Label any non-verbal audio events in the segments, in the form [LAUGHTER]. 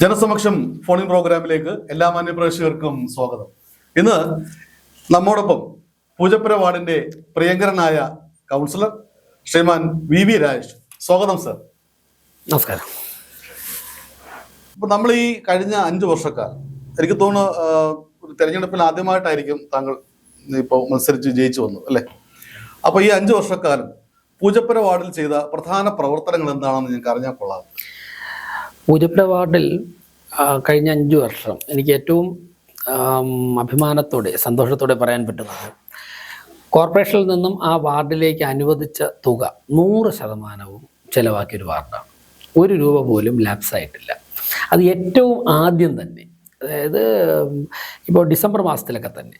ജനസമക്ഷം ഫോണിൻ പ്രോഗ്രാമിലേക്ക് എല്ലാ മാന്യ പ്രേക്ഷകർക്കും സ്വാഗതം. ഇന്ന് നമ്മോടൊപ്പം പൂജപ്പുര വാർഡിന്റെ പ്രിയങ്കരനായ councillor Shriman V V Rajesh. സ്വാഗതം സർ. നമസ്കാരം. അപ്പൊ നമ്മൾ ഈ കഴിഞ്ഞ അഞ്ചു വർഷക്കാലം എനിക്ക് തോന്നുന്നു തെരഞ്ഞെടുപ്പിൽ ആദ്യമായിട്ടായിരിക്കും താങ്കൾ ഇപ്പോൾ മത്സരിച്ച് ജയിച്ചു വന്നു അല്ലേ? അപ്പൊ ഈ അഞ്ചു വർഷക്കാലം പൂജപ്പുര വാർഡിൽ ചെയ്ത പ്രധാന പ്രവർത്തനങ്ങൾ എന്താണെന്ന് ഞങ്ങൾക്ക് അറിഞ്ഞാൽ കൊള്ളാം. പൂജപ്പുര വാർഡിൽ കഴിഞ്ഞ അഞ്ചു വർഷം എനിക്ക് ഏറ്റവും അഭിമാനത്തോടെ സന്തോഷത്തോടെ പറയാൻ പറ്റുന്നത് കോർപ്പറേഷനിൽ നിന്നും ആ വാർഡിലേക്ക് അനുവദിച്ച തുക നൂറ് ശതമാനവും ചിലവാക്കിയൊരു വാർഡാണ്. ഒരു രൂപ പോലും ലാപ്സ് ആയിട്ടില്ല അത് ഏറ്റവും ആദ്യം തന്നെ അതായത് ഇപ്പോൾ ഡിസംബർ മാസത്തിലൊക്കെ തന്നെ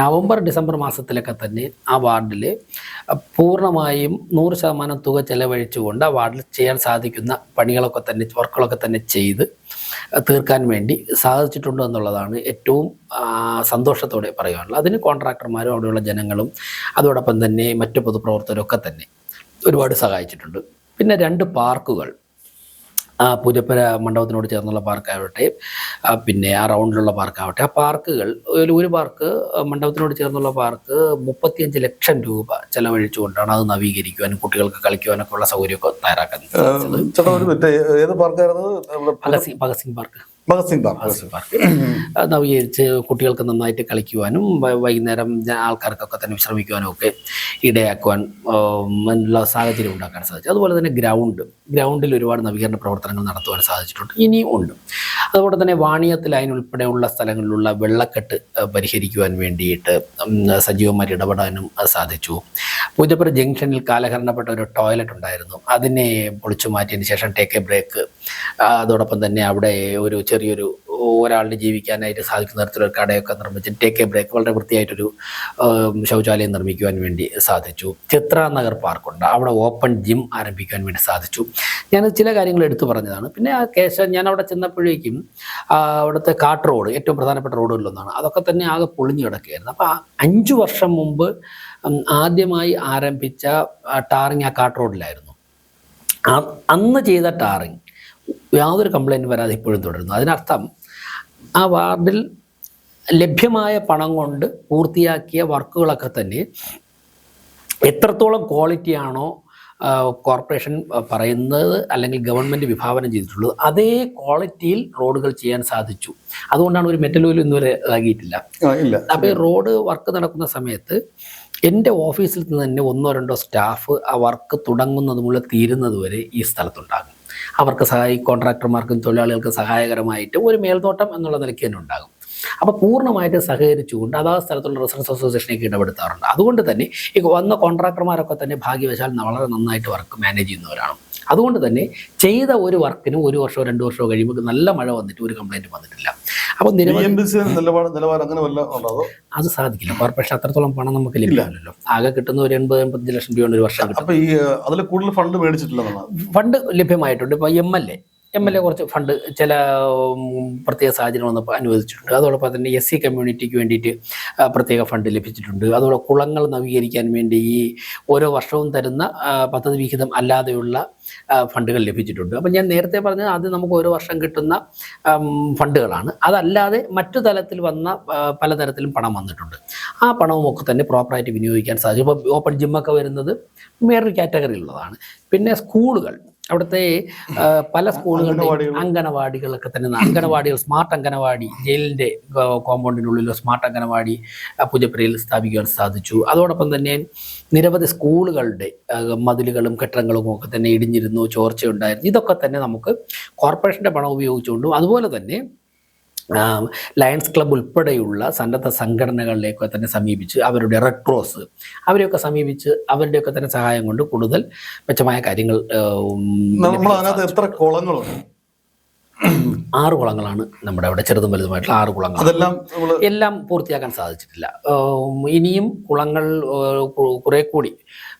നവംബർ ഡിസംബർ മാസത്തിലൊക്കെ തന്നെ ആ വാർഡിൽ പൂർണമായും നൂറ് ശതമാനം തുക ചെലവഴിച്ചുകൊണ്ട് ആ വാർഡിൽ ചെയ്യാൻ സാധിക്കുന്ന പണികളൊക്കെ തന്നെ വർക്കുകളൊക്കെ തന്നെ ചെയ്ത് തീർക്കാൻ വേണ്ടി സാധിച്ചിട്ടുണ്ട് എന്നുള്ളതാണ് ഏറ്റവും സന്തോഷത്തോടെ പറയാനുള്ളത്. അതിന് കോൺട്രാക്ടർമാരും അവിടെയുള്ള ജനങ്ങളും അതോടൊപ്പം തന്നെ മറ്റു പൊതുപ്രവർത്തകരും ഒക്കെ തന്നെ ഒരുപാട് സഹായിച്ചിട്ടുണ്ട്. പിന്നെ രണ്ട് പാർക്കുകൾ. ആ പൂജപ്പുര മണ്ഡപത്തിനോട് ചേർന്നുള്ള പാർക്കാവട്ടെ പിന്നെ ആ റൗണ്ടിലുള്ള പാർക്കാവട്ടെ ആ പാർക്കുകൾ ഒരു ഒരു പാർക്ക് മണ്ഡപത്തിനോട് ചേർന്നുള്ള പാർക്ക് മുപ്പത്തിയഞ്ച് ലക്ഷം രൂപ ചെലവഴിച്ചുകൊണ്ടാണ് അത് നവീകരിക്കുവാനും കുട്ടികൾക്ക് കളിക്കുവാനൊക്കെ ഉള്ള സൗകര്യമൊക്കെ തയ്യാറാക്കുന്നത് ഏത് പാർക്കായിരുന്നു? ഭഗത് സിംഗ് പാർക്ക്. ഭഗത് സിംഗ് പാർക്ക്. നവീകരിച്ച് കുട്ടികൾക്ക് നന്നായിട്ട് കളിക്കുവാനും വൈകുന്നേരം ആൾക്കാർക്കൊക്കെ തന്നെ വിശ്രമിക്കുവാനും ഒക്കെ ഇടയാക്കുവാൻ ഉള്ള സാഹചര്യം ഉണ്ടാക്കാൻ സാധിച്ചു. അതുപോലെ തന്നെ ഗ്രൗണ്ട്. ഗ്രൗണ്ടിൽ ഒരുപാട് നവീകരണ പ്രവർത്തനങ്ങൾ നടത്തുവാൻ സാധിച്ചിട്ടുണ്ട്. ഇനിയും ഉണ്ട്. അതുപോലെ തന്നെ വാണിയത്തിൽ അതിനുൾപ്പെടെയുള്ള സ്ഥലങ്ങളിലുള്ള വെള്ളക്കെട്ട് പരിഹരിക്കുവാൻ വേണ്ടിയിട്ട് സജീവന്മാർ ഇടപെടാനും സാധിച്ചു. പൂജപ്പുര ജംഗ്ഷനിൽ കാലഹരണപ്പെട്ട ഒരു ടോയ്ലറ്റ് ഉണ്ടായിരുന്നു. അതിനെ പൊളിച്ചു മാറ്റിയതിന് ശേഷം ടേക്ക് എ ബ്രേക്ക്. അതോടൊപ്പം തന്നെ അവിടെ ഒരു ചെറിയൊരു ഒരാളിന് ജീവിക്കാനായിട്ട് സാധിക്കുന്ന തരത്തിലൊരു കടയൊക്കെ നിർമ്മിച്ച് ടേക്ക് എ ബ്രേക്ക് വളരെ വൃത്തിയായിട്ടൊരു ശൗചാലയം നിർമ്മിക്കുവാൻ വേണ്ടി സാധിച്ചു. ചിത്ര നഗർ പാർക്കുണ്ട്. അവിടെ ഓപ്പൺ ജിം ആരംഭിക്കാൻ വേണ്ടി സാധിച്ചു. ഞാൻ ചില കാര്യങ്ങൾ എടുത്തു പറഞ്ഞതാണ്. പിന്നെ ആ കേശ ഞാൻ അവിടെ ചെന്നപ്പോഴേക്കും അവിടുത്തെ കാട്ട് റോഡ് ഏറ്റവും പ്രധാനപ്പെട്ട റോഡുകളിലൊന്നാണ്. അതൊക്കെ തന്നെ ആകെ പൊളിഞ്ഞു കിടക്കുകയായിരുന്നു. അപ്പോൾ അഞ്ചു വർഷം മുമ്പ് ആദ്യമായി ആരംഭിച്ച ടാറിങ് ആ കാട്ട് റോഡിലായിരുന്നു. അന്ന് ചെയ്ത ടാറിങ് യാതൊരു കംപ്ലൈന്റും വരാതെ ഇപ്പോഴും തുടരുന്നു. അതിനർത്ഥം ആ വാർഡിൽ ലഭ്യമായ പണം കൊണ്ട് പൂർത്തിയാക്കിയ വർക്കുകളൊക്കെ തന്നെ എത്രത്തോളം ക്വാളിറ്റിയാണോ കോർപ്പറേഷൻ പറയുന്നത് അല്ലെങ്കിൽ ഗവൺമെന്റ് വിഭാവനം ചെയ്തിട്ടുള്ളത് അതേ ക്വാളിറ്റിയിൽ റോഡുകൾ ചെയ്യാൻ സാധിച്ചു. അതുകൊണ്ടാണ് ഒരു മെറ്റൽ ഓയിൽ ഇന്നുവരെ ഇതാകിയിട്ടില്ല അപ്പോൾ ഈ റോഡ് വർക്ക് നടക്കുന്ന സമയത്ത് എന്റെ ഓഫീസിൽ നിന്ന് തന്നെ ഒന്നോ രണ്ടോ സ്റ്റാഫ് ആ വർക്ക് തുടങ്ങുന്നത് മുതൽ തീരുന്നത് വരെ ഈ സ്ഥലത്തുണ്ടാകും. അവർക്ക് സഹായി കോൺട്രാക്ടർമാർക്കും തൊഴിലാളികൾക്കും സഹായകരമായിട്ട് ഒരു മേൽനോട്ടം എന്നുള്ള നിലയ്ക്ക് തന്നെ ഉണ്ടാകും. അപ്പോൾ പൂർണമായിട്ട് സഹകരിച്ചുകൊണ്ട് അതാ സ്ഥലത്തുള്ള റെസിഡൻസ് അസോസിയേഷനേക്ക് ഇടപെടുത്താറുണ്ട്. അതുകൊണ്ട് തന്നെ ഈ വന്ന കോൺട്രാക്ടർമാരൊക്കെ തന്നെ ഭാഗ്യവശാൽ വളരെ നന്നായിട്ട് വർക്ക് മാനേജ് ചെയ്യുന്നവരാണ്. അതുകൊണ്ട് തന്നെ ചെയ്ത ഒരു വർക്കിനും ഒരു വർഷമോ രണ്ട് വർഷമോ കഴിയുമ്പോൾ നല്ല മഴ വന്നിട്ട് ഒരു കംപ്ലൈന്റ് വന്നിട്ടില്ല. അപ്പോൾ നിലവാരം അങ്ങനെ വല്ല അത് സാധിക്കില്ല. കോർപ്പറേഷൻ അത്രത്തോളം പണം നമുക്ക് ലഭിക്കില്ലല്ലോ. ആകെ കിട്ടുന്ന ഒരു എൺപത് എൺപത്തഞ്ച് ലക്ഷം രൂപയാണ് ഒരു വർഷം കിട്ടും. അപ്പൊ ഈ അതിൽ കൂടുതൽ ഫണ്ട് മേടിച്ചിട്ടില്ലെന്നാണ്? ഫണ്ട് ലഭ്യമായിട്ടുണ്ട്. ഇപ്പോൾ M L A M L A കുറച്ച് ഫണ്ട് ചില പ്രത്യേക സാഹചര്യം വന്നപ്പോൾ അനുവദിച്ചിട്ടുണ്ട്. അതോടൊപ്പം തന്നെ എസ് സി കമ്മ്യൂണിറ്റിക്ക് വേണ്ടിയിട്ട് പ്രത്യേക ഫണ്ട് ലഭിച്ചിട്ടുണ്ട്. അതോടെ കുളങ്ങൾ നവീകരിക്കാൻ വേണ്ടി ഈ ഓരോ വർഷവും തരുന്ന പദ്ധതി വിഹിതം അല്ലാതെയുള്ള ഫണ്ടുകൾ ലഭിച്ചിട്ടുണ്ട്. അപ്പം ഞാൻ നേരത്തെ പറഞ്ഞത് അത് നമുക്ക് ഓരോ വർഷം കിട്ടുന്ന ഫണ്ടുകളാണ്. അതല്ലാതെ മറ്റു തലത്തിൽ വന്ന പലതരത്തിലും പണം വന്നിട്ടുണ്ട്. ആ പണവും ഒക്കെ തന്നെ പ്രോപ്പറായിട്ട് വിനിയോഗിക്കാൻ സാധിക്കും ഇപ്പോൾ ഓപ്പൺ ജിമ്മൊക്കെ വരുന്നത് വേറൊരു കാറ്റഗറിയിലുള്ളതാണ് പിന്നെ സ്കൂളുകൾ. അവിടുത്തെ പല സ്കൂളുകളുടെ അങ്കണവാടികളൊക്കെ അംഗനവാടികളൊക്കെ തന്നെ അംഗനവാടികൾ സ്മാർട്ട് അംഗനവാടി ജയിലിന്റെ കോമ്പൗണ്ടിനുള്ളിൽ സ്മാർട്ട് അംഗനവാടി പൂജപ്പുരയിൽ സ്ഥാപിക്കുവാൻ സാധിച്ചു. അതോടൊപ്പം തന്നെ നിരവധി സ്കൂളുകളുടെ മതിലുകളും കെട്ടിടങ്ങളും ഒക്കെ തന്നെ ഇടിഞ്ഞിരുന്നു ചോർച്ചയുണ്ടായിരുന്നു. ഇതൊക്കെ തന്നെ നമുക്ക് കോർപ്പറേഷന്റെ പണം ഉപയോഗിച്ചുകൊണ്ടും അതുപോലെ തന്നെ ലയൺസ് ക്ലബ് ഉൾപ്പെടെയുള്ള സന്നദ്ധ സംഘടനകളിലേക്ക് തന്നെ സമീപിച്ച് അവരുടെ റെഡ് ക്രോസ് അവരെയൊക്കെ സമീപിച്ച് അവരുടെയൊക്കെ തന്നെ സഹായം കൊണ്ട് കൂടുതൽ മെച്ചമായ കാര്യങ്ങൾ എത്ര കുളങ്ങളുണ്ട്? ആറ് കുളങ്ങളാണ് നമ്മുടെ അവിടെ ചെറുതും വലുതുമായിട്ടുള്ള ആറ് കുളങ്ങൾ. അതെല്ലാം എല്ലാം പൂർത്തിയാക്കാൻ സാധിച്ചിട്ടില്ല. ഇനിയും കുളങ്ങൾ കുറെ കൂടി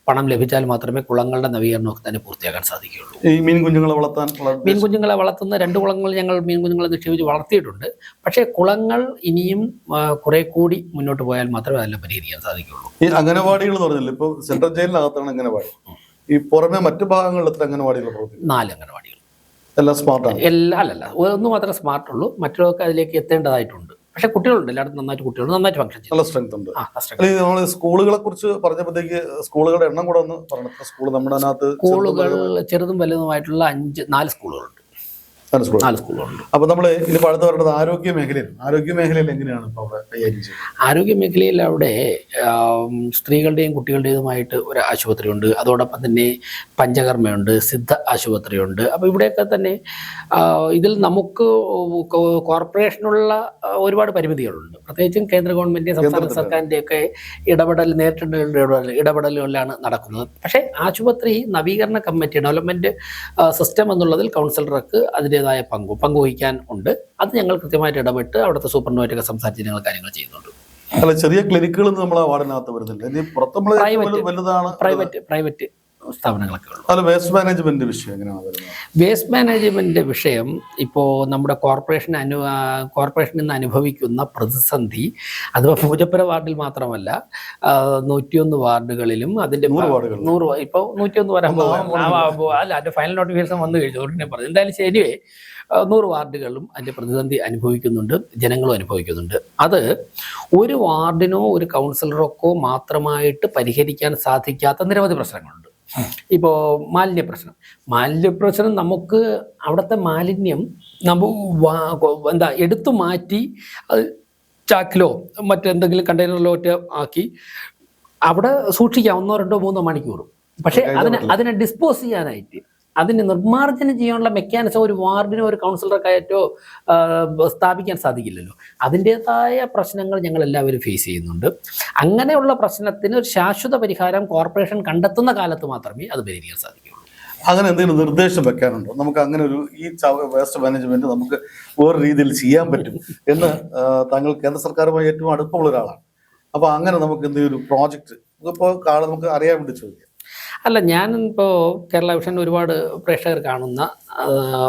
പണം ലഭിച്ചാൽ മാത്രമേ കുളങ്ങളുടെ നവീകരണമൊക്കെ തന്നെ പൂർത്തിയാക്കാൻ സാധിക്കുകയുള്ളൂ. ഈ മീൻ കുഞ്ഞുങ്ങളെ വളർത്താൻ മീൻ കുഞ്ഞുങ്ങളെ വളർത്തുന്ന രണ്ട് കുളങ്ങൾ ഞങ്ങൾ മീൻ കുഞ്ഞുങ്ങളെ നിക്ഷേപിച്ച് വളർത്തിയിട്ടുണ്ട്. പക്ഷേ കുളങ്ങൾ ഇനിയും കുറെ കൂടി മുന്നോട്ട് പോയാൽ മാത്രമേ അതെല്ലാം പരിഹരിക്കാൻ സാധിക്കുകയുള്ളൂ. ഈ അംഗനവാടികൾ എന്ന് പറഞ്ഞില്ല ഇപ്പോൾ സെൻട്രൽ ജയിലിനകത്താണ് അംഗനവാടി. ഈ പുറമെ മറ്റു ഭാഗങ്ങളിൽ എത്ര അംഗനവാടികൾ നാല് അംഗനവാടികൾ. എല്ലാം സ്മാർട്ടാണ് എല്ലാ അല്ലല്ല ഒന്ന് മാത്രമേ സ്മാർട്ട് ഉള്ളൂ. മറ്റുള്ളവർക്ക് അതിലേക്ക് എത്തേണ്ടതായിട്ടുണ്ട്. പക്ഷേ കുട്ടികളുണ്ട് എല്ലായിടത്തും നന്നായിട്ട് കുട്ടികളുണ്ട് നന്നായിട്ട് ഫംഗ്ഷൻ ചെയ്യും നല്ല സ്ട്രെങ്ത് ഉണ്ട്. ആ നമ്മൾ സ്കൂളുകളെ കുറിച്ച് പറഞ്ഞപ്പോഴത്തേക്ക് സ്കൂളുകളുടെ എണ്ണം കൂടെ ഒന്ന് പറഞ്ഞു? സ്കൂൾ നമ്മുടെ അതിനകത്ത് സ്കൂളുകൾ ചെറുതും വലുതുമായിട്ടുള്ള അഞ്ച് നാല് സ്കൂളുകളുണ്ട്. നാല് സ്കൂളുകളുണ്ട്. അപ്പൊ നമ്മൾ ഇനി അടുത്ത് പറയുന്നത് ആരോഗ്യ മേഖലയിൽ ആരോഗ്യ മേഖലയിൽ എങ്ങനെയാണ് അവിടെ കൈകാര്യം ചെയ്യുന്നത്? ആരോഗ്യ മേഖലയിൽ അവിടെ സ്ത്രീകളുടെയും കുട്ടികളുടേതുമായിട്ട് ഒരു ആശുപത്രി ഉണ്ട് അതോടൊപ്പം തന്നെ പഞ്ചകർമ്മയുണ്ട് സിദ്ധ ആശുപത്രിയുണ്ട്. അപ്പോൾ ഇവിടെയൊക്കെ തന്നെ ഇതിൽ നമുക്ക് കോർപ്പറേഷനുള്ള ഒരുപാട് പരിമിതികളുണ്ട്. പ്രത്യേകിച്ചും കേന്ദ്ര ഗവൺമെന്റ് സംസ്ഥാന സർക്കാരിന്റെ സർക്കാരിന്റെ ഒക്കെ ഇടപെടൽ നേരിട്ടുള്ള ഇടപെടൽ ഇടപെടലുകളിലാണ് നടക്കുന്നത്. പക്ഷേ ആശുപത്രി നവീകരണ കമ്മിറ്റി ഡെവലപ്മെന്റ് സിസ്റ്റം എന്നുള്ളതിൽ കൗൺസിലർക്ക് അതിന്റെതായ പങ്കു പങ്കുവഹിക്കാൻ ഉണ്ട്. അത് ഞങ്ങൾ കൃത്യമായിട്ട് ഇടപെട്ട് അവിടുത്തെ സൂപ്പറിനുമായിട്ടൊക്കെ സംസാരിച്ച് ഞങ്ങൾ കാര്യങ്ങൾ ചെയ്യുന്നുണ്ട്. അല്ല ചെറിയ ക്ലിനിക്കുകൾ നമ്മളെ വാർഡിനകത്ത് വരുന്നില്ല. പ്രൈവറ്റ് പ്രൈവറ്റ് സ്ഥാപനങ്ങളൊക്കെ ഉള്ളൂ. അല്ല വേസ്റ്റ് മാനേജ്മെന്റ് വിഷയം എങ്ങനെയാണ് വേസ്റ്റ് മാനേജ്മെന്റ് വിഷയം ഇപ്പോൾ നമ്മുടെ കോർപ്പറേഷൻ അനു കോർപ്പറേഷനിൽ നിന്ന് അനുഭവിക്കുന്ന പ്രതിസന്ധി അഥവാ പൂജപ്പുര വാർഡിൽ മാത്രമല്ല നൂറ്റിയൊന്ന് വാർഡുകളിലും അതിന്റെ നൂറ് ഇപ്പോൾ നൂറ്റിയൊന്ന് വരാൻ അല്ല അതിന്റെ ഫൈനൽ നോട്ടിഫിക്കേഷൻ വന്നു കഴിഞ്ഞു. ഉടനെ പറഞ്ഞു. എന്തായാലും ശരിവേ നൂറ് വാർഡുകളും അതിന്റെ പ്രതിസന്ധി അനുഭവിക്കുന്നുണ്ട് ജനങ്ങളും അനുഭവിക്കുന്നുണ്ട്. അത് ഒരു വാർഡിനോ ഒരു കൗൺസിലറോക്കോ മാത്രമായിട്ട് പരിഹരിക്കാൻ സാധിക്കാത്ത നിരവധി പ്രശ്നങ്ങളുണ്ട്. ഇപ്പോൾ മാലിന്യ പ്രശ്നം മാലിന്യ പ്രശ്നം നമുക്ക് അവിടുത്തെ മാലിന്യം നമ്മ എന്താ എടുത്തു മാറ്റി അത് ചാക്കിലോ മറ്റെന്തെങ്കിലും കണ്ടെയ്നറിലോ ഒറ്റ ആക്കി അവിടെ സൂക്ഷിക്കാം. ഒന്നോ രണ്ടോ മൂന്നോ മണിക്കൂറും. പക്ഷേ അതിനെ അതിനെ ഡിസ്പോസ് ചെയ്യാനായിട്ട് അതിനെ നിർമ്മാർജനം ചെയ്യാനുള്ള മെക്കാനിസം ഒരു വാർഡിനോ ഒരു കൗൺസിലർക്കായിട്ടോ കയറ്റോ സ്ഥാപിക്കാൻ സാധിക്കില്ലല്ലോ. അതിന്റെതായ പ്രശ്നങ്ങൾ ഞങ്ങൾ എല്ലാവരും ഫേസ് ചെയ്യുന്നുണ്ട്. അങ്ങനെയുള്ള പ്രശ്നത്തിന് ഒരു ശാശ്വത പരിഹാരം കോർപ്പറേഷൻ കണ്ടെത്തുന്ന കാലത്ത് മാത്രമേ അത് പരിഹരിക്കാൻ സാധിക്കുകയുള്ളൂ. അങ്ങനെ എന്തെങ്കിലും നിർദ്ദേശം വെക്കാനുണ്ടോ? നമുക്ക് അങ്ങനെ ഒരു ഈ വേസ്റ്റ് മാനേജ്മെന്റ് നമുക്ക് വേറെ രീതിയിൽ ചെയ്യാൻ പറ്റും എന്ന് താങ്കൾ കേന്ദ്ര സർക്കാരുമായി ഏറ്റവും അടുപ്പമുള്ള ഒരാളാണ്. അപ്പൊ അങ്ങനെ നമുക്ക് എന്തെങ്കിലും ഒരു പ്രോജക്റ്റ് ഇപ്പോൾ കാളെ നമുക്ക് അറിയാൻ വേണ്ടി ചോദിക്കാം. അല്ല ഞാനിപ്പോൾ കേരള വിഷൻ ഒരുപാട് പ്രേക്ഷകർ കാണുന്ന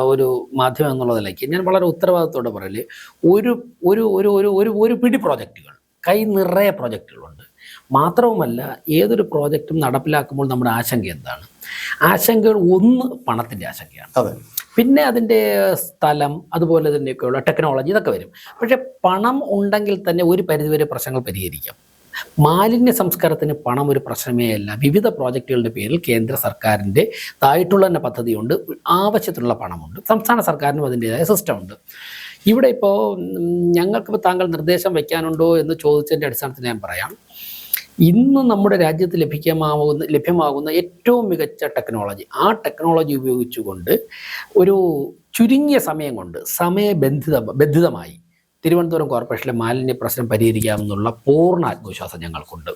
ഒരു മാധ്യമം എന്നുള്ളതിലേക്ക് ഞാൻ വളരെ ഉത്തരവാദിത്തോടെ പറയൽ ഒരു ഒരു ഒരു ഒരു ഒരു ഒരു പിടി പ്രോജക്റ്റുകൾ കൈ നിറയെ പ്രോജക്റ്റുകളുണ്ട്. മാത്രവുമല്ല ഏതൊരു പ്രോജക്റ്റും നടപ്പിലാക്കുമ്പോൾ നമ്മുടെ ആശങ്ക എന്താണ്? ആശങ്കകൾ ഒന്ന് പണത്തിന്റെ ആശങ്കയാണ്. അതെ. പിന്നെ അതിന്റെ സ്ഥലം അതുപോലെ തന്നെയൊക്കെയുള്ള ടെക്നോളജി ഇതൊക്കെ വരും. പക്ഷേ പണം ഉണ്ടെങ്കിൽ തന്നെ ഒരു പരിധിവരെ പ്രശ്നങ്ങൾ പരിഹരിക്കാം. മാലിന്യ സംസ്കാരത്തിന് പണം ഒരു പ്രശ്നമേ അല്ല. വിവിധ പ്രോജക്റ്റുകളുടെ പേരിൽ കേന്ദ്ര സർക്കാരിന്റെ തായിട്ടുള്ള തന്നെ പദ്ധതിയുണ്ട്. ആവശ്യത്തിനുള്ള പണമുണ്ട്. സംസ്ഥാന സർക്കാരിനും അതിന്റെതായ സിസ്റ്റമുണ്ട്. ഇവിടെ ഇപ്പോൾ ഞങ്ങൾക്കിപ്പോൾ താങ്കൾ നിർദ്ദേശം വയ്ക്കാനുണ്ടോ എന്ന് ചോദിച്ചതിന്റെ അടിസ്ഥാനത്തിൽ ഞാൻ പറയാം. ഇന്ന് നമ്മുടെ രാജ്യത്ത് ലഭിക്കാമാവുന്ന ലഭ്യമാകുന്ന ഏറ്റവും മികച്ച ടെക്നോളജി ആ ടെക്നോളജി ഉപയോഗിച്ചുകൊണ്ട് ഒരു ചുരുങ്ങിയ സമയം കൊണ്ട് സമയബന്ധിത ബന്ധിതമായി തിരുവനന്തപുരം കോർപ്പറേഷനിലെ മാലിന്യ പ്രശ്നം പരിഹരിക്കാമെന്നുള്ള പൂർണ ആത്മവിശ്വാസം ഞങ്ങൾക്കുണ്ട്.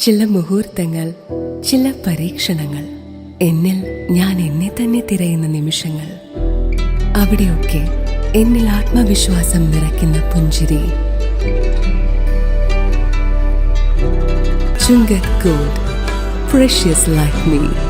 ചില മുഹൂർത്തങ്ങൾ ചില പരീക്ഷണങ്ങൾ എന്നിൽ ഞാൻ എന്നെ തന്നെ തിരയുന്ന നിമിഷങ്ങൾ. അവിടെയൊക്കെ എന്നിൽ ആത്മവിശ്വാസം നിറയ്ക്കുന്ന പുഞ്ചിരി. Chungath gold precious life me.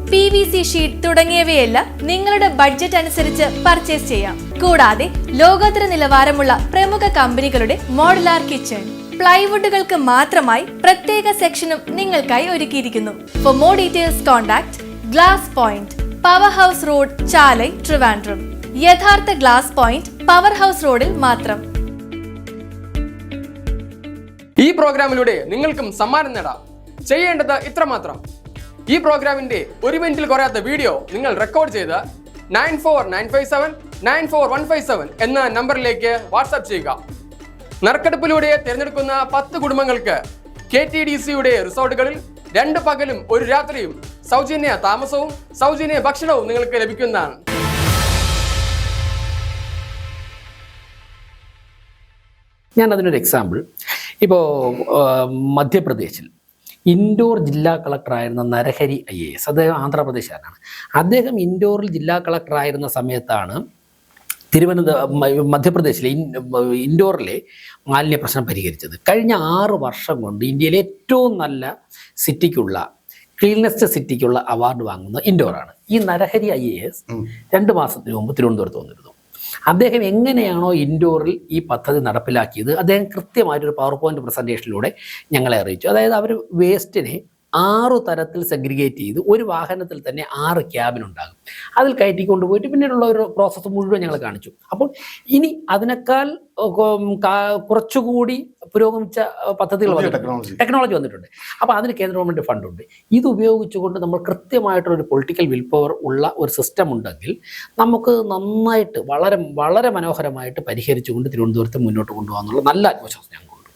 P V C sheet തുടങ്ങിയവയെല്ലാം നിങ്ങളുടെ ബഡ്ജറ്റ് അനുസരിച്ച് പർച്ചേസ് ചെയ്യാം. കൂടാതെ ലോകോത്തര നിലവാരമുള്ള പ്രമുഖ കമ്പനികളുടെ മോഡലാർ കിച്ചൺ പ്ലൈവുഡുകൾക്ക് മാത്രമായി പ്രത്യേക സെക്ഷനും നിങ്ങൾക്കായി ഒരുക്കിയിരിക്കുന്നു. For more details contact glass point power house road Chalai Trivandrum യഥാർത്ഥ ഗ്ലാസ് പോയിന്റ് പവർ ഹൗസ് റോഡിൽ മാത്രം. ഈ പ്രോഗ്രാമിലൂടെ നിങ്ങൾക്കും സമ്മാനം നേടാം. ചെയ്യേണ്ടത് ഇത്രമാത്രം. ഈ പ്രോഗ്രാമിന്റെ ഒരു മിനിറ്റിൽ കുറയാത്ത വീഡിയോ നിങ്ങൾ റെക്കോർഡ് ചെയ്ത് nine four nine five seven nine four one five seven എന്ന നമ്പറിലേക്ക് വാട്സാപ്പ് ചെയ്യുക. നറുക്കെടുപ്പിലൂടെ തിരഞ്ഞെടുക്കുന്ന പത്ത് കുടുംബങ്ങൾക്ക് കെ ടി ഡി സിയുടെ റിസോർട്ടുകളിൽ രണ്ട് പകലും ഒരു രാത്രിയും സൗജന്യ താമസവും സൗജന്യ ഭക്ഷണവും നിങ്ങൾക്ക് ലഭിക്കുന്നതാണ്. ഞാൻ അതിനൊരു എക്സാമ്പിൾ ഇപ്പോൾ മധ്യപ്രദേശിൽ ഇൻഡോർ ജില്ലാ കളക്ടറായിരുന്ന നരഹരി ഐ എ എസ്. അദ്ദേഹം ആന്ധ്രാപ്രദേശുകാരനാണ് അദ്ദേഹം ഇൻഡോറിൽ ജില്ലാ കളക്ടറായിരുന്ന സമയത്താണ് തിരുവനന്തപുരം മധ്യപ്രദേശിലെ ഇൻ- ഇൻഡോറിലെ മാലിന്യ പ്രശ്നം പരിഹരിച്ചത്. കഴിഞ്ഞ ആറ് വർഷം കൊണ്ട് ഇന്ത്യയിലെ ഏറ്റവും നല്ല സിറ്റിക്കുള്ള ക്ലീനസ്റ്റ് സിറ്റിക്കുള്ള അവാർഡ് വാങ്ങുന്ന ഇൻഡോറാണ്. ഈ നരഹരി ഐ എ എസ് രണ്ട് മാസത്തിന് മുമ്പ് തിരുവനന്തപുരത്ത് വന്നിരുന്നു. അദ്ദേഹം എങ്ങനെയാണോ ഇൻഡോറിൽ ഈ പദ്ധതി നടപ്പിലാക്കിയത് അദ്ദേഹം കൃത്യമായിട്ടൊരു പവർ പോയിന്റ് പ്രസന്റേഷനിലൂടെ ഞങ്ങളെ അറിയിച്ചു. അതായത് അവർ വേസ്റ്റിനെ ആറു തരത്തിൽ സെഗ്രിഗേറ്റ് ചെയ്ത് ഒരു വാഹനത്തിൽ തന്നെ ആറ് ക്യാബിൻ ഉണ്ടാകും. അതിൽ കയറ്റി കൊണ്ടുപോയിട്ട് പിന്നീടുള്ള ഒരു പ്രോസസ്സ് മുഴുവൻ ഞങ്ങൾ കാണിച്ചു. അപ്പോൾ ഇനി അതിനേക്കാൾ കുറച്ചുകൂടി പുരോഗമിച്ച പദ്ധതികൾ വന്നിട്ടുണ്ട്. ടെക്നോളജി വന്നിട്ടുണ്ട്. അപ്പോൾ അതിന് കേന്ദ്ര ഗവൺമെന്റ് ഫണ്ടുണ്ട് ഇത് ഉപയോഗിച്ചുകൊണ്ട് നമ്മൾ കൃത്യമായിട്ടുള്ള ഒരു പൊളിറ്റിക്കൽ വിൽ പവർ ഉള്ള ഒരു സിസ്റ്റം ഉണ്ടെങ്കിൽ നമുക്ക് നന്നായിട്ട് വളരെ വളരെ മനോഹരമായിട്ട് പരിഹരിച്ചുകൊണ്ട് തിരുവനന്തപുരത്ത് മുന്നോട്ട് കൊണ്ടുപോകാന്നുള്ള നല്ല ആത്മവിശ്വാസം ഞങ്ങൾക്കുണ്ട്.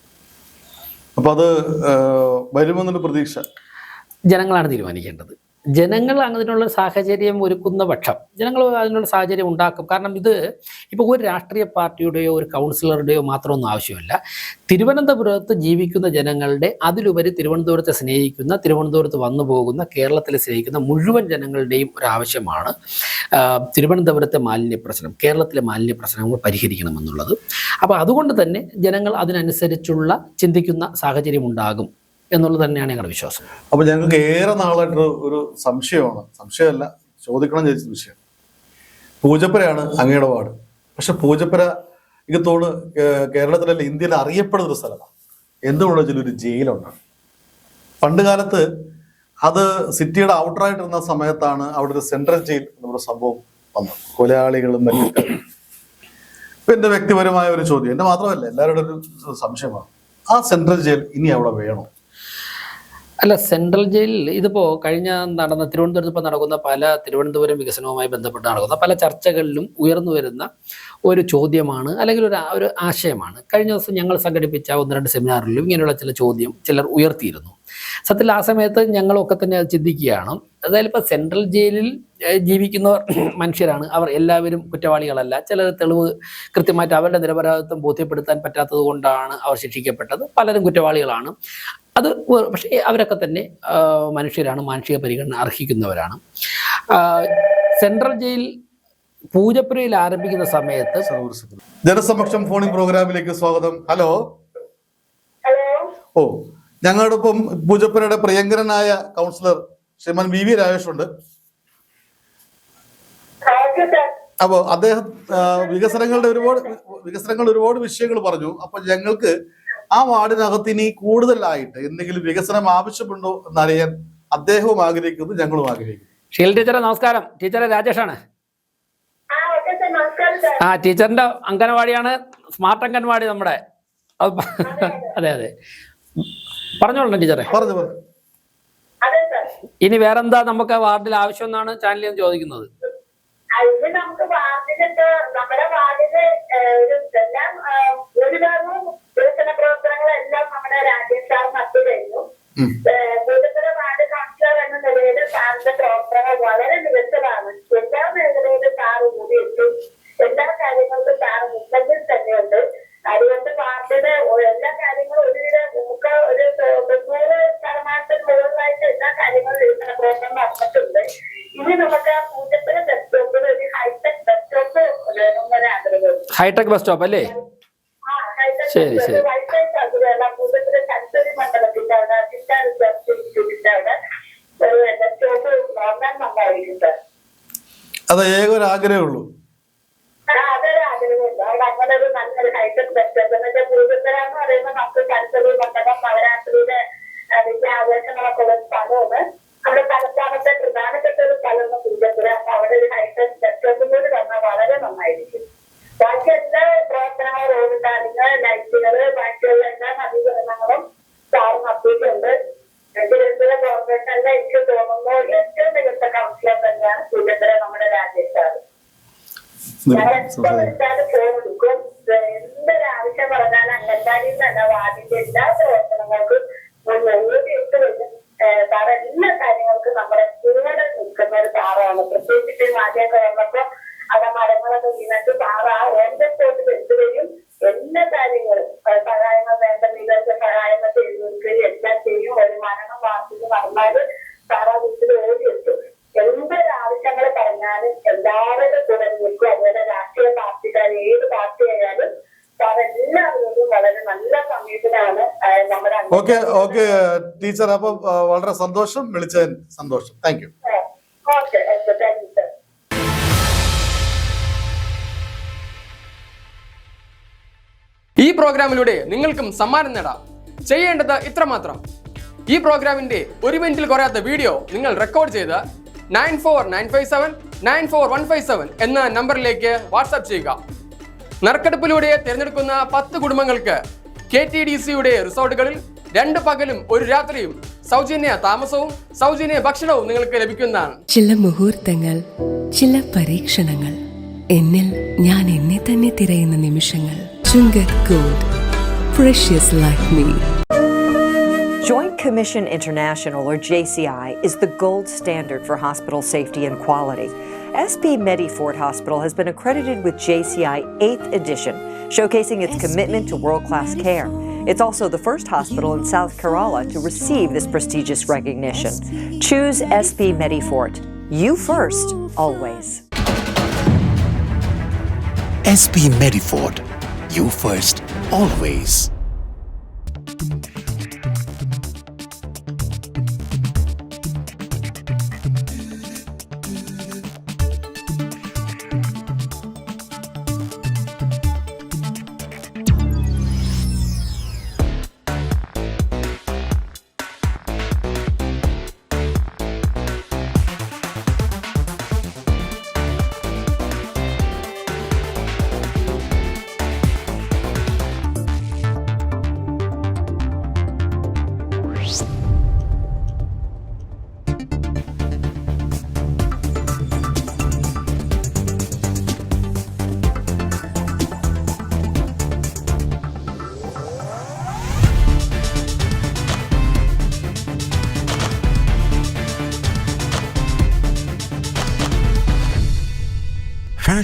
അപ്പോൾ അത് വരുമെന്നുള്ള വരുമെന്നൊരു പ്രതീക്ഷ? ജനങ്ങളാണ് തീരുമാനിക്കേണ്ടത്. ജനങ്ങൾ അതിനുള്ള സാഹചര്യം ഒരുക്കുന്ന പക്ഷം ജനങ്ങൾ അതിനുള്ള സാഹചര്യം ഉണ്ടാക്കും. കാരണം ഇത് ഇപ്പോൾ ഒരു രാഷ്ട്രീയ പാർട്ടിയുടെയോ ഒരു കൗൺസിലറുടെയോ മാത്രമൊന്നും ആവശ്യമില്ല. തിരുവനന്തപുരത്ത് ജീവിക്കുന്ന ജനങ്ങളുടെ അതിലുപരി തിരുവനന്തപുരത്തെ സ്നേഹിക്കുന്ന തിരുവനന്തപുരത്ത് വന്നു പോകുന്ന കേരളത്തിലെ സ്നേഹിക്കുന്ന മുഴുവൻ ജനങ്ങളുടെയും ഒരു ആവശ്യമാണ് തിരുവനന്തപുരത്തെ മാലിന്യ പ്രശ്നം കേരളത്തിലെ മാലിന്യ പ്രശ്നങ്ങൾ പരിഹരിക്കണമെന്നുള്ളത് അപ്പോൾ അതുകൊണ്ട് തന്നെ ജനങ്ങൾ അതിനനുസരിച്ചുള്ള ചിന്തിക്കുന്ന സാഹചര്യം ഉണ്ടാകും. എന്നുള്ളത് തന്നെയാണ് ഞങ്ങളുടെ വിശ്വാസം. അപ്പൊ ഞങ്ങൾക്ക് ഏറെ നാളായിട്ട് ഒരു സംശയമാണ്. സംശയമല്ല ചോദിക്കണം ചോദിച്ച വിഷയം. പൂജപ്പുരയാണ് അങ്ങയുടെ വാർഡ്. പക്ഷെ പൂജപ്പുര എനിക്ക് തോന്നുന്നു കേരളത്തിലല്ല ഇന്ത്യയിൽ അറിയപ്പെടുന്ന ഒരു സ്ഥലമാണ്. എന്തുകൊണ്ടെന്ന് വെച്ചാൽ ഒരു ജയിലുണ്ട്. പണ്ട് കാലത്ത് അത് സിറ്റിയുടെ ഔട്ടറായിട്ടിരുന്ന സമയത്താണ് അവിടെ ഒരു സെൻട്രൽ ജയിൽ എന്നുള്ള സംഭവം വന്നത്. കൊലയാളികളും മറ്റും ഇപ്പൊ എന്റെ വ്യക്തിപരമായ ഒരു ചോദ്യം എന്റെ മാത്രമല്ല എല്ലാവരുടെ ഒരു സംശയമാണ്. ആ സെൻട്രൽ ജയിൽ ഇനി അവിടെ വേണോ? അല്ല സെൻട്രൽ ജയിലിൽ ഇതിപ്പോൾ കഴിഞ്ഞ നടന്ന തിരുവനന്തപുരത്ത് ഇപ്പോൾ നടക്കുന്ന പല തിരുവനന്തപുരം വികസനവുമായി ബന്ധപ്പെട്ട് നടക്കുന്ന പല ചർച്ചകളിലും ഉയർന്നു വരുന്ന ഒരു ചോദ്യമാണ് അല്ലെങ്കിൽ ഒരു ഒരു ആശയമാണ്. കഴിഞ്ഞ ദിവസം ഞങ്ങൾ സംഘടിപ്പിച്ച ഒന്ന് രണ്ട് സെമിനാറിലും ഇങ്ങനെയുള്ള ചില ചോദ്യം ചിലർ ഉയർത്തിയിരുന്നു. സത്യത്തിൽ ആ സമയത്ത് ഞങ്ങളൊക്കെ തന്നെ അത് ചിന്തിക്കുകയാണ്. അതായത് ഇപ്പോൾ സെൻട്രൽ ജയിലിൽ ജീവിക്കുന്നവർ [CLEARS THROAT] മനുഷ്യരാണ്. അവർ എല്ലാവരും കുറ്റവാളികളല്ല. ചിലർ തെളിവ് കൃത്യമായിട്ട് അവരുടെ നിരപരാധിത്വം ബോധ്യപ്പെടുത്താൻ പറ്റാത്തത് കൊണ്ടാണ് അവർ ശിക്ഷിക്കപ്പെട്ടത്. പലരും കുറ്റവാളികളാണ്. അത് പക്ഷേ അവരൊക്കെ തന്നെ മനുഷ്യരാണ് മാനുഷിക പരിഗണന അർഹിക്കുന്നവരാണ്. സെൻട്രൽ ജയിൽ പൂജപ്പുരയിൽ ആരംഭിക്കുന്ന സമയത്ത് ജനസമക്ഷം ഫോണിംഗ് പ്രോഗ്രാമിലേക്ക് സ്വാഗതം. ഹലോ. ഓ ഞങ്ങളുടെ ഒപ്പം പൂജപ്പുരയുടെ പ്രിയങ്കരനായ councillor Shriman V V Rajesh ഉണ്ട്. അപ്പോ അദ്ദേഹം വികസനങ്ങളുടെ ഒരുപാട് വികസനങ്ങളുടെ ഒരുപാട് വിഷയങ്ങൾ പറഞ്ഞു. അപ്പൊ ഞങ്ങൾക്ക് ആ വാർഡിനകത്ത് ഇനി കൂടുതലായിട്ട് എന്തെങ്കിലും വികസനം ആവശ്യമുണ്ടോ എന്നറിയാൻ അദ്ദേഹവും ആഗ്രഹിക്കുന്നു ഞങ്ങളും ആഗ്രഹിക്കുന്നു. ഷീൽ ടീച്ചറെ നമസ്കാരം. ടീച്ചറെ രാജേഷാണ്. ആ ടീച്ചറിന്റെ അംഗനവാടിയാണ് സ്മാർട്ട് അംഗൻവാടി നമ്മുടെ. അത് അതെ. പറഞ്ഞോളണം ടീച്ചറെ. പറഞ്ഞു പറഞ്ഞു. അതെ സർ. ഇനി വേറെന്താ നമുക്ക് വാർഡിൽ ആവശ്യം എന്നാണ് ചാനലിൽ ചോദിക്കുന്നത്? അതിന് നമുക്ക് വാർഡിനൊക്കെ നമ്മുടെ വാർഡിൽ ഒരു എല്ലാം ഏഹ്, ഭൂരിഭാഗവും വികസന പ്രവർത്തനങ്ങളെല്ലാം നമ്മുടെ രാജേഷ് സാർ നടത്തി കഴിഞ്ഞു പുതുപ്പുര വാർഡ് കൗൺസിലർ എന്ന നിലയിൽ സാറിന്റെ പ്രവർത്തനങ്ങൾ വളരെ മികച്ചതാണ്. എല്ലാ മേഖലയിലും സാറ് കൂടിയിട്ടു എല്ലാ കാര്യങ്ങൾക്കും സാർ മുൻപന്തിൽ തന്നെയുണ്ട്. അതുകൊണ്ട് വാർഡിന് എല്ലാ കാര്യങ്ങളും ഒരുവിധ നമുക്ക് ഒരു തൊണ്ണൂറ് ശതമാനത്തിന് മുകളിലായിട്ട് എല്ലാ കാര്യങ്ങളും വികസന പ്രവർത്തനം നടന്നിട്ടുണ്ട്. ഇനി നമുക്ക് ഹൈടെക് ബസ് സ്റ്റോപ്പ് അല്ലേ ശരി, ശരി. അത് ഏക ഒരു കൽപ്പരി കോർപ്പറേഷനിലെ എനിക്ക് തോന്നുന്നു ഏറ്റവും മികച്ച കൗൺസിലർ തന്നെയാണ് സുരേന്ദ്ര നമ്മുടെ രാജേഷ് സാർ ഞങ്ങൾ എപ്പോ വിളിച്ചാലും ഫോൺ എടുക്കും. എന്തൊരാവശ്യം പറഞ്ഞാൽ അംഗൻവാടിയിൽ തന്നെ വാർഡിന്റെ എല്ലാ പ്രവർത്തനങ്ങൾക്കും ഓടി ഇട്ട് വരും സാർ എല്ലാ കാര്യങ്ങൾക്കും നമ്മുടെ കൂടെ നിൽക്കുന്ന ഒരു സാറാണ്. പ്രത്യേകിച്ച് ആദ്യമൊക്കെ വന്നപ്പോ അവിടെ മരങ്ങളൊക്കെ വീണിട്ട് സാറ് ആ സ്പോട്ടിൽ എല്ലാ കാര്യങ്ങളും. സഹായങ്ങൾ വേണ്ട വിധ സഹായങ്ങൾ ചെയ്തു കൊടുക്കുകയും എല്ലാം ചെയ്യും. ഒരു മരണം വാർത്തയ്ക്ക് പറഞ്ഞാൽ സാറാ വീട്ടിൽ ഓടി എത്തും. എന്തൊരു ആവശ്യങ്ങൾ പറഞ്ഞാലും എല്ലാവരുടെ കൂടെ നിൽക്കും. അതുപോലെ രാഷ്ട്രീയ പാർട്ടിക്കാർ ഏത് പാർട്ടി ആയാലും ഓക്കെ ഓക്കെ ടീച്ചർ. അപ്പൊ വളരെ സന്തോഷം. വിളിച്ചതിന് സന്തോഷം. താങ്ക് യു ഈ പ്രോഗ്രാമിലൂടെ നിങ്ങൾക്കും സമ്മാനം നേടാം. ചെയ്യേണ്ടത് ഇത്രമാത്രം. ഈ പ്രോഗ്രാമിന്റെ ഒരു മിനിറ്റിൽ കുറയാത്ത വീഡിയോ നിങ്ങൾ റെക്കോർഡ് ചെയ്ത് nine four nine five seven nine four one five seven എന്ന നമ്പറിലേക്ക് വാട്സാപ്പ് ചെയ്യുക. നറുക്കെടുപ്പിലൂടെ തിരഞ്ഞെടുക്കുന്ന പത്ത് കുടുംബങ്ങൾക്ക് കെ ടി ഡി സിയുടെ റിസോർട്ടുകളിൽ രണ്ട് പകലും ഒരു രാത്രിയും സൗജന്യ താമസവും സൗജന്യ ഭക്ഷണവും നിങ്ങൾക്ക് ലഭിക്കുന്നതാണ്. ചില മുഹൂർത്തങ്ങൾ ചില പരീക്ഷണങ്ങൾ എന്നിൽ ഞാൻ എന്നെ തന്നെ തിരയുന്ന നിമിഷങ്ങൾ. Chungat Gold, precious like me. Joint Commission International, or JCI, is the gold standard for hospital safety and quality. SB Medifort Hospital has been accredited with JCI 8th edition, showcasing its commitment to world class care. It's also the first hospital in South Kerala to receive this prestigious recognition. Choose SB Medifort. You first, always. SB Medifort you first, always.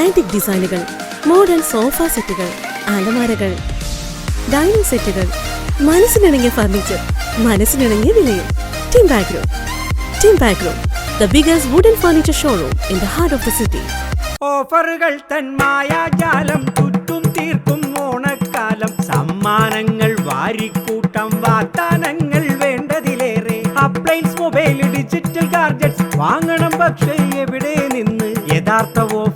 Antique ഡിസൈനുകൾ modern sofa സെറ്റുകൾ അലമാരകൾ dining സെറ്റുകൾ മനസ്സിനിണങ്ങിയ furniture മനസ്സിനിണങ്ങിയ വിലയിൽ. Team Timbagro Timbagro the biggest wooden furniture showroom in the heart of the city ഓഫറുകൾ തൻ മായാജാലം ചുറ്റും തീർക്കും ഓണക്കാലം. സമ്മാനങ്ങൾ വാരിക്കൂട്ടം വാഗ്ദാനങ്ങൾ വേണ്ടതിലേറെ. അപ്ലൈൻസ് മൊബൈൽ ഡിജിറ്റൽ ഗാർജറ്റ്സ് വാങ്ങണം പക്ഷേ എവിടെ നിന്ന്? യഥാർത്ഥ offer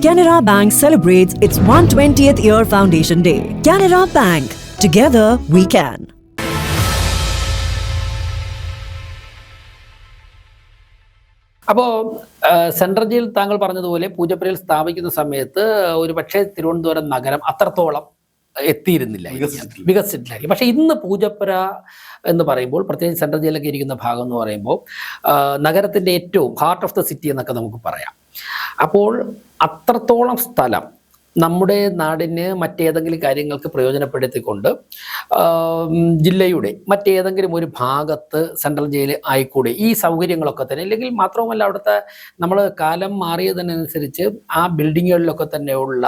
Canara Bank celebrates its 120th year foundation day. Canara Bank, together we can. അപ്പോൾ സെൻട്രൽ ജയിൽ താങ്കൾ പറഞ്ഞതുപോലെ പൂജപ്പുരയിൽ സ്ഥാപിക്കുന്ന സമയത്ത് ഒരു പക്ഷേ തിരുവനന്തപുരം നഗരം അത്രത്തോളം എത്തിയിരുന്നില്ല വികസിച്ചിട്ടില്ല. പക്ഷെ ഇന്ന് പൂജപ്പുര എന്ന് പറയുമ്പോൾ പ്രത്യേകിച്ച് സെൻട്രൽ ജയിലൊക്കെ ഇരിക്കുന്ന ഭാഗം എന്ന് പറയുമ്പോൾ നഗരത്തിന്റെ നഗരത്തിന്റെ ഏറ്റവും ഹാർട്ട് ഓഫ് ദ സിറ്റി എന്നൊക്കെ നമുക്ക് പറയാം അപ്പോൾ അത്രത്തോളം സ്ഥലം നമ്മുടെ നാടിന് മറ്റേതെങ്കിലും കാര്യങ്ങൾക്ക് പ്രയോജനപ്പെടുത്തിക്കൊണ്ട് ജില്ലയുടെ മറ്റേതെങ്കിലും ഒരു ഭാഗത്ത് സെൻട്രൽ ജയിൽ ആയിക്കൂടെ. ഈ സൗകര്യങ്ങളൊക്കെ തന്നെ അല്ലെങ്കിൽ മാത്രവുമല്ല അവിടുത്തെ നമ്മൾ കാലം മാറിയതിനനുസരിച്ച് ആ ബിൽഡിങ്ങുകളിലൊക്കെ തന്നെയുള്ള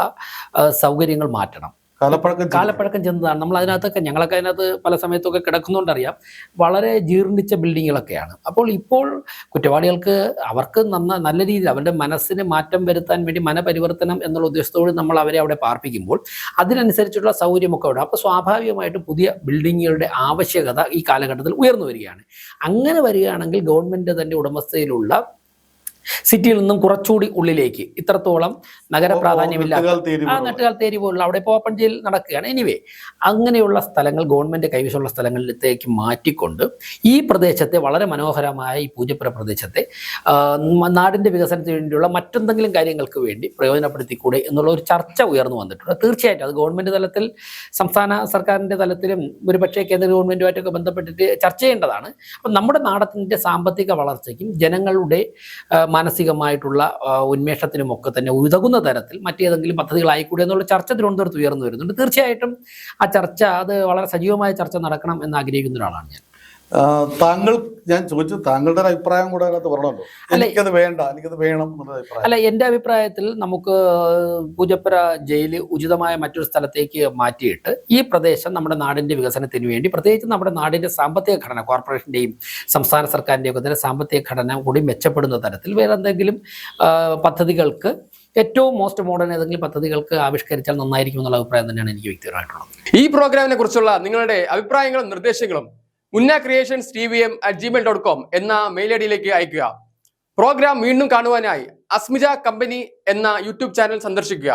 സൗകര്യങ്ങൾ മാറ്റണം. കാലപ്പഴക്കം. കാലപ്പഴക്കം ചെന്നതാണ്. നമ്മൾ അതിനകത്തൊക്കെ ഞങ്ങളൊക്കെ അതിനകത്ത് പല സമയത്തൊക്കെ കിടക്കുന്നുണ്ടറിയാം വളരെ ജീർണിച്ച ബിൽഡിങ്ങുകളൊക്കെയാണ്. അപ്പോൾ ഇപ്പോൾ കുറ്റവാളികൾക്ക് അവർക്ക് നന്ന നല്ല രീതിയിൽ അവരുടെ മനസ്സിന് മാറ്റം വരുത്താൻ വേണ്ടി മനപരിവർത്തനം എന്നുള്ള ഉദ്ദേശത്തോട് നമ്മൾ അവരെ അവിടെ പാർപ്പിക്കുമ്പോൾ അതിനനുസരിച്ചുള്ള സൗകര്യമൊക്കെ ഉണ്ട് അപ്പോൾ സ്വാഭാവികമായിട്ടും പുതിയ ബിൽഡിങ്ങുകളുടെ ആവശ്യകത ഈ കാലഘട്ടത്തിൽ ഉയർന്നു വരികയാണ്. അങ്ങനെ വരികയാണെങ്കിൽ ഗവൺമെന്റ് തന്റെ ഉടമസ്ഥയിലുള്ള സിറ്റിയിൽ നിന്നും കുറച്ചുകൂടി ഉള്ളിലേക്ക്. ഇത്രത്തോളം നഗര പ്രാധാന്യമില്ലാത്ത ആ. നെട്ടുകാൽ തേരി പോലുള്ള അവിടെ ഇപ്പോൾ ഓപ്പൺ ജയിൽ നടക്കുകയാണ്. എനിവേ അങ്ങനെയുള്ള സ്ഥലങ്ങൾ ഗവൺമെന്റ് കൈവശമുള്ള സ്ഥലങ്ങളിലേക്ക് മാറ്റിക്കൊണ്ട് ഈ പ്രദേശത്തെ വളരെ മനോഹരമായ ഈ പൂജപ്പുര പ്രദേശത്തെ നാടിന്റെ വികസനത്തിന് വേണ്ടിയുള്ള മറ്റെന്തെങ്കിലും കാര്യങ്ങൾക്ക് വേണ്ടി പ്രയോജനപ്പെടുത്തിക്കൂടെ എന്നുള്ള ഒരു ചർച്ച ഉയർന്നു വന്നിട്ടുണ്ട്. തീർച്ചയായിട്ടും അത് ഗവൺമെന്റ് തലത്തിൽ സംസ്ഥാന സർക്കാരിന്റെ തലത്തിലും ഒരുപക്ഷെ കേന്ദ്ര ഗവൺമെന്റുമായിട്ടൊക്കെ ബന്ധപ്പെട്ടിട്ട് ചർച്ച ചെയ്യേണ്ടതാണ്. അപ്പം നമ്മുടെ നാടത്തിന്റെ സാമ്പത്തിക വളർച്ചയ്ക്കും ജനങ്ങളുടെ മാനസികമായിട്ടുള്ള ഉന്മേഷത്തിനുമൊക്കെ തന്നെ ഉതകുന്ന തരത്തിൽ മറ്റേതെങ്കിലും പദ്ധതികളായിക്കൂടെ എന്നുള്ള ചർച്ച തിരുവനന്തപുരത്ത് ഉയർന്നു വരുന്നുണ്ട്. തീർച്ചയായിട്ടും ആ ചർച്ച അത് വളരെ സജീവമായ ചർച്ച നടക്കണം എന്ന് ആഗ്രഹിക്കുന്ന ഒരാളാണ് ഞാൻ. താങ്കൾ ഞാൻ ചോദിച്ചു താങ്കളുടെ ഒരു അഭിപ്രായം കൂടെ അതിനകത്ത് പറഞ്ഞല്ലോ അല്ല, എനിക്കത് വേണ്ട എനിക്കത് വേണം അല്ല എന്റെ അഭിപ്രായത്തിൽ നമുക്ക് പൂജപ്പുര ജയിൽ ഉചിതമായ മറ്റൊരു സ്ഥലത്തേക്ക് മാറ്റിയിട്ട് ഈ പ്രദേശം നമ്മുടെ നാടിന്റെ വികസനത്തിന് വേണ്ടി പ്രത്യേകിച്ച് നമ്മുടെ നാടിന്റെ സാമ്പത്തിക ഘടന കോർപ്പറേഷന്റെയും സംസ്ഥാന സർക്കാരിന്റെയും ഒക്കെ തന്നെ സാമ്പത്തിക ഘടന കൂടി മെച്ചപ്പെടുന്ന തരത്തിൽ വേറെ എന്തെങ്കിലും പദ്ധതികൾക്ക് ഏറ്റവും മോസ്റ്റ് മോഡേൺ ഏതെങ്കിലും പദ്ധതികൾക്ക് ആവിഷ്കരിച്ചാൽ നന്നായിരിക്കും എന്നുള്ള അഭിപ്രായം തന്നെയാണ് എനിക്ക് വ്യക്തിപരമായിട്ടുള്ളത്. ഈ പ്രോഗ്രാമിനെ കുറിച്ചുള്ള നിങ്ങളുടെ അഭിപ്രായങ്ങളും നിർദ്ദേശങ്ങളും Munna creations T V M at gmail dot com എന്ന മെയിൽ ഐ ഡിയിലേക്ക് അയക്കുക പ്രോഗ്രാം വീണ്ടും കാണുവാനായി അസ്മിജ കമ്പനി എന്ന യൂട്യൂബ് ചാനൽ സന്ദർശിക്കുക.